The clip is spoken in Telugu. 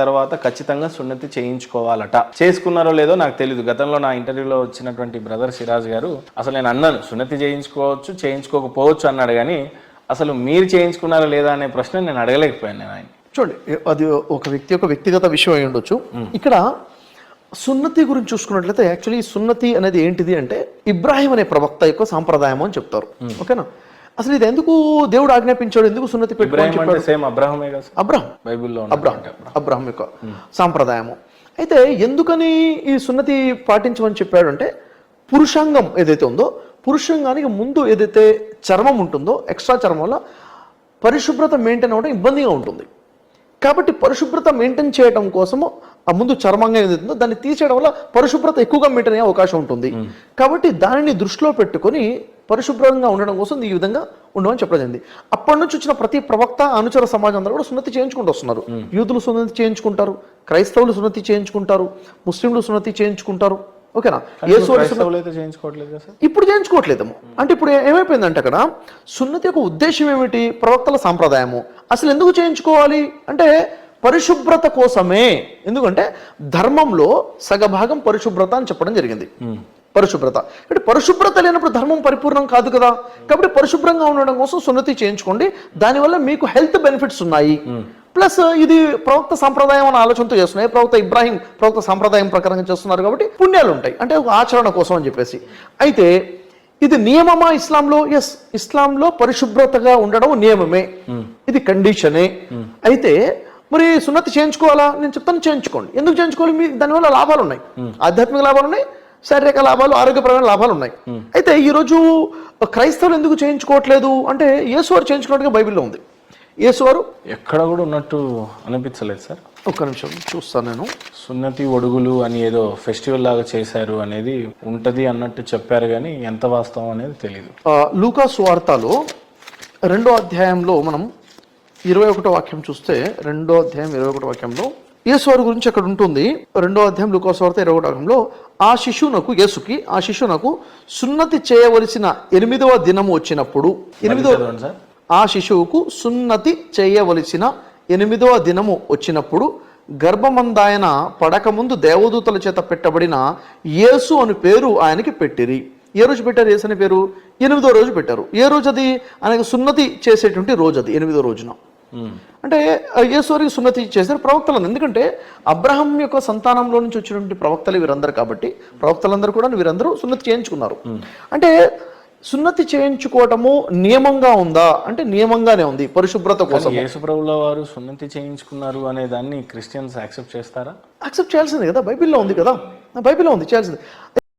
తర్వాత ఖచ్చితంగా సున్నతి చేయించుకోవాలట. చేసుకున్నారో లేదో నాకు తెలియదు గతంలో నా ఇంటర్వ్యూలో వచ్చినటువంటి బ్రదర్ సిరాజ్ గారు అసలు నేను అన్నాను సున్నతి చేయించుకోవచ్చు చేయించుకోకపోవచ్చు అన్నాడు కానీ అసలు మీరు చేయించుకున్నారా లేదా అనే ప్రశ్న నేను అడగలేకపోయాను నేను ఆయన చూడండి అది ఒక వ్యక్తి యొక్క వ్యక్తిగత విషయం అయి ఉండొచ్చు. ఇక్కడ సున్నతి గురించి చూసుకున్నట్లయితే యాక్చువల్లీ సున్నతి అనేది ఏంటిది అంటే ఇబ్రాహిం అనే ప్రవక్త యొక్క సాంప్రదాయం అని చెప్తారు. ఓకేనా? అసలు ఇది ఎందుకు దేవుడు ఆజ్ఞాపించాడు? ఎందుకు సున్నతి అంటే సేమ్ అబ్రాహమే కదా అబ్రహం. బైబిల్లో అబ్రహం. అబ్రహం. యొక్క సాంప్రదాయము. అయితే ఎందుకని ఈ సున్నతి పాటించమని చెప్పాడు అంటే పురుషాంగం ఏదైతే ఉందో పురుషాంగానికి ముందు ఏదైతే చర్మం ఉంటుందో ఎక్స్ట్రా చర్మం వల్ల పరిశుభ్రత మెయింటైన్ అవ్వడం ఇబ్బందిగా ఉంటుంది. కాబట్టి పరిశుభ్రత మెయింటైన్ చేయడం కోసము ఆ ముందు చర్మంగా ఏదైతే ఉందో దాన్ని తీసేయడం వల్ల పరిశుభ్రత ఎక్కువగా మెయింటైన్ అయ్యే అవకాశం ఉంటుంది. కాబట్టి దానిని దృష్టిలో పెట్టుకొని పరిశుభ్రంగా ఉండడం కోసం ఈ విధంగా ఉండమని చెప్పడం జరిగింది అప్పటి నుంచి వచ్చిన ప్రతి ప్రవక్త అనుచర సమాజం అందరూ కూడా సున్నతి చేయించుకుంటూ వస్తున్నారు. యూదులు సున్నతి చేయించుకుంటారు క్రైస్తవులు సున్నతి చేయించుకుంటారు ముస్లింలు సున్నతి చేయించుకుంటారు. ఓకేనా? చేయించుకోవట్లేదు సార్? ఇప్పుడు చేయించుకోవట్లేదేమో. అంటే ఇప్పుడు ఏ- ఏమైపోయిందంటే అక్కడ సున్నతి యొక్క ఉద్దేశం ఏమిటి? ప్రవక్తల సాంప్రదాయము. అసలు ఎందుకు చేయించుకోవాలి? అంటే పరిశుభ్రత కోసమే. ఎందుకంటే ధర్మంలో సగభాగం పరిశుభ్రత అని చెప్పడం జరిగింది. పరిశుభ్రత. అంటే పరిశుభ్రత లేనప్పుడు ధర్మం పరిపూర్ణం కాదు కదా. కాబట్టి పరిశుభ్రంగా ఉండడం కోసం సున్నతి చేయించుకోండి. దానివల్ల మీకు హెల్త్ బెనిఫిట్స్ ఉన్నాయి. ప్లస్ ఇది ప్రవక్త సాంప్రదాయం అనే ఆలోచనతో చేస్తున్నాయి. ప్రవక్త ఇబ్రాహిం ప్రవక్త సాంప్రదాయం ప్రకారంగా చేస్తున్నారు కాబట్టి పుణ్యాలు ఉంటాయి. అంటే ఒక ఆచరణ కోసం అని చెప్పేసి. అయితే ఇది నియమమా ఇస్లాంలో? ఎస్ ఇస్లాంలో పరిశుభ్రతగా ఉండడం నియమమే. ఇది కండిషనే. అయితే మరి సున్నతి చేయించుకోవాలా? నేను చెప్తాను చేయించుకోండి. ఎందుకు చేయించుకోవాలి? మీ దానివల్ల లాభాలు ఉన్నాయి. ఆధ్యాత్మిక లాభాలు ఉన్నాయి. శారీరక లాభాలు ఆరోగ్యపరమైన లాభాలు ఉన్నాయి. అయితే ఈరోజు క్రైస్తవులు ఎందుకు చేయించుకోవట్లేదు? అంటే యేసువారు చేయించుకున్నట్టుగా బైబిల్లో ఉంది. యేసువారు ఎక్కడ కూడా ఉన్నట్టు అనిపించలేదు సార్. ఒక్క నిమిషం చూస్తాను నేను. సున్నతి ఒడుగులు అని ఏదో ఫెస్టివల్ లాగా చేశారు అనేది ఉంటది అన్నట్టు చెప్పారు కానీ ఎంత వాస్తవం అనేది తెలియదు లూకా సువార్తలో రెండో అధ్యాయంలో మనం ఇరవై ఒకటో వాక్యం చూస్తే రెండో అధ్యాయం ఇరవై ఒకటో వాక్యంలో యేసువారి గురించి అక్కడ ఉంటుంది. రెండో అధ్యాయం లూకా సువార్త ఇరవై ఒకటో వాక్యంలో ఆ శిశువునకు యేసుకి ఆ శిశువునకు సున్నతి చేయవలసిన ఎనిమిదవ దినము వచ్చినప్పుడు ఎనిమిదవ ఆ శిశువుకు సున్నతి చేయవలసిన ఎనిమిదవ దినము వచ్చినప్పుడు గర్భమందాయన పడకముందు దేవదూతల చేత పెట్టబడిన యేసు అని పేరు ఆయనకి పెట్టిరి. ఏ రోజు పెట్టారు యేసు అనే పేరు? ఎనిమిదో రోజు పెట్టారు. ఏ రోజు అది? ఆయనకు సున్నతి చేసేటువంటి రోజు అది ఎనిమిదో రోజున. అంటే యేసువారికి సున్నతి చేశారు ప్రవక్తలను ఎందుకంటే అబ్రహం యొక్క సంతానంలో నుంచి వచ్చినటువంటి ప్రవక్తలు వీరందరూ కాబట్టి ప్రవక్తలందరూ కూడా వీరందరూ సున్నతి చేయించుకున్నారు. అంటే సున్నతి చేయించుకోవటము నియమంగా ఉందా? అంటే నియమంగానే ఉంది పరిశుభ్రత కోసం. యేసుప్రభుల వారు సున్నతి చేయించుకున్నారు అనే దాన్ని క్రిస్టియన్స్ యాక్సెప్ట్ చేస్తారా? యాక్సెప్ట్ చేయాల్సింది కదా బైబిల్లో ఉంది కదా. బైబిల్లో ఉంది చేయాల్సింది.